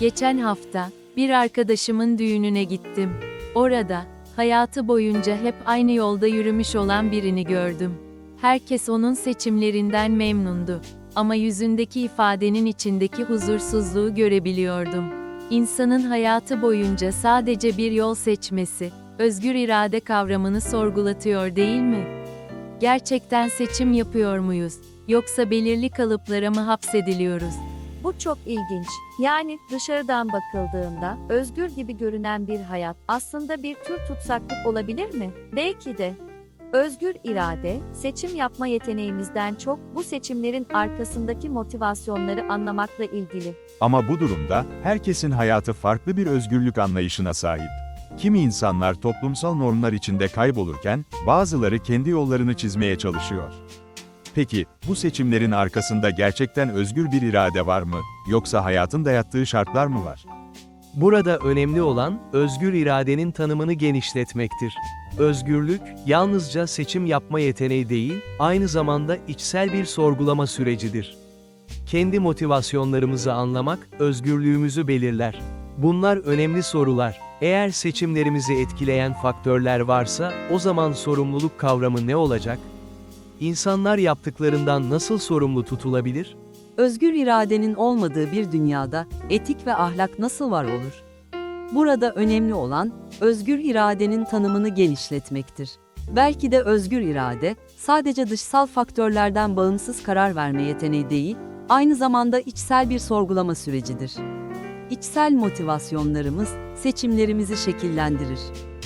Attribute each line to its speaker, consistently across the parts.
Speaker 1: Geçen hafta bir arkadaşımın düğününe gittim. Orada hayatı boyunca hep aynı yolda yürümüş olan birini gördüm. Herkes onun seçimlerinden memnundu ama yüzündeki ifadenin içindeki huzursuzluğu görebiliyordum. İnsanın hayatı boyunca sadece bir yol seçmesi, özgür irade kavramını sorgulatıyor değil mi? Gerçekten seçim yapıyor muyuz? Yoksa belirli kalıplara mı hapsediliyoruz?
Speaker 2: Bu çok ilginç. Yani dışarıdan bakıldığında özgür gibi görünen bir hayat aslında bir tür tutsaklık olabilir mi? Belki de. Özgür irade, seçim yapma yeteneğimizden çok bu seçimlerin arkasındaki motivasyonları anlamakla ilgili.
Speaker 3: Ama bu durumda herkesin hayatı farklı bir özgürlük anlayışına sahip. Kimi insanlar toplumsal normlar içinde kaybolurken, bazıları kendi yollarını çizmeye çalışıyor. Peki, bu seçimlerin arkasında gerçekten özgür bir irade var mı, yoksa hayatın dayattığı şartlar mı var?
Speaker 4: Burada önemli olan, özgür iradenin tanımını genişletmektir. Özgürlük, yalnızca seçim yapma yeteneği değil, aynı zamanda içsel bir sorgulama sürecidir. Kendi motivasyonlarımızı anlamak, özgürlüğümüzü belirler. Bunlar önemli sorular. Eğer seçimlerimizi etkileyen faktörler varsa, o zaman sorumluluk kavramı ne olacak? İnsanlar yaptıklarından nasıl sorumlu tutulabilir?
Speaker 5: Özgür iradenin olmadığı bir dünyada etik ve ahlak nasıl var olur? Burada önemli olan özgür iradenin tanımını genişletmektir. Belki de özgür irade sadece dışsal faktörlerden bağımsız karar verme yeteneği değil, aynı zamanda içsel bir sorgulama sürecidir. İçsel motivasyonlarımız seçimlerimizi şekillendirir.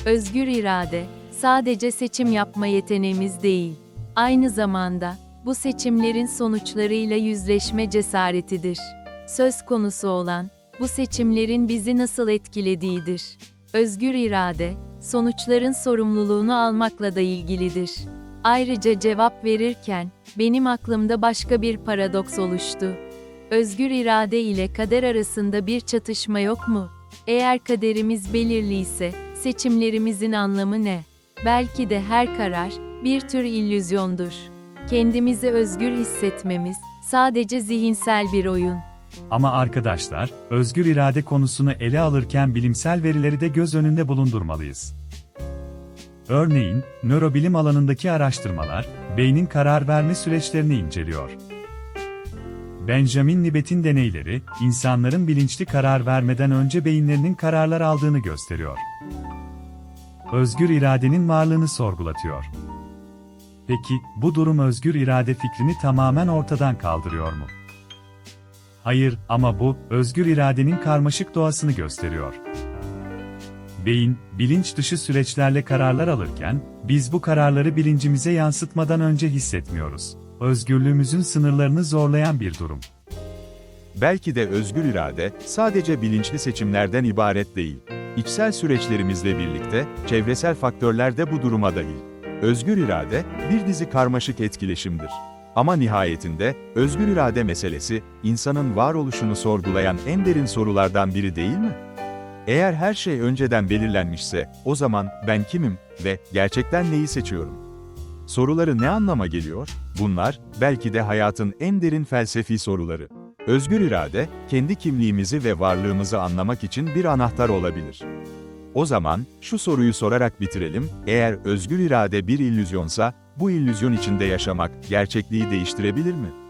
Speaker 1: Özgür irade, sadece seçim yapma yeteneğimiz değil, aynı zamanda, bu seçimlerin sonuçlarıyla yüzleşme cesaretidir. Söz konusu olan, bu seçimlerin bizi nasıl etkilediğidir. Özgür irade, sonuçların sorumluluğunu almakla da ilgilidir. Ayrıca cevap verirken, benim aklımda başka bir paradoks oluştu. Özgür irade ile kader arasında bir çatışma yok mu? Eğer kaderimiz belirliyse, seçimlerimizin anlamı ne? Belki de her karar, bir tür illüzyondur. Kendimizi özgür hissetmemiz, sadece zihinsel bir oyun.
Speaker 6: Ama arkadaşlar, özgür irade konusunu ele alırken bilimsel verileri de göz önünde bulundurmalıyız. Örneğin, nörobilim alanındaki araştırmalar, beynin karar verme süreçlerini inceliyor. Benjamin Libet'in deneyleri, insanların bilinçli karar vermeden önce beyinlerinin kararlar aldığını gösteriyor. Özgür iradenin varlığını sorgulatıyor. Peki, bu durum özgür irade fikrini tamamen ortadan kaldırıyor mu? Hayır, ama bu, özgür iradenin karmaşık doğasını gösteriyor. Beyin, bilinç dışı süreçlerle kararlar alırken, biz bu kararları bilincimize yansıtmadan önce hissetmiyoruz. Özgürlüğümüzün sınırlarını zorlayan bir durum.
Speaker 3: Belki de özgür irade, sadece bilinçli seçimlerden ibaret değil. İçsel süreçlerimizle birlikte, çevresel faktörler de bu duruma dahil. Özgür irade, bir dizi karmaşık etkileşimdir. Ama nihayetinde, özgür irade meselesi, insanın varoluşunu sorgulayan en derin sorulardan biri değil mi? Eğer her şey önceden belirlenmişse, o zaman ben kimim ve gerçekten neyi seçiyorum? Soruları ne anlama geliyor? Bunlar, belki de hayatın en derin felsefi soruları. Özgür irade, kendi kimliğimizi ve varlığımızı anlamak için bir anahtar olabilir. O zaman, şu soruyu sorarak bitirelim, eğer özgür irade bir illüzyonsa, bu illüzyon içinde yaşamak, gerçekliği değiştirebilir mi?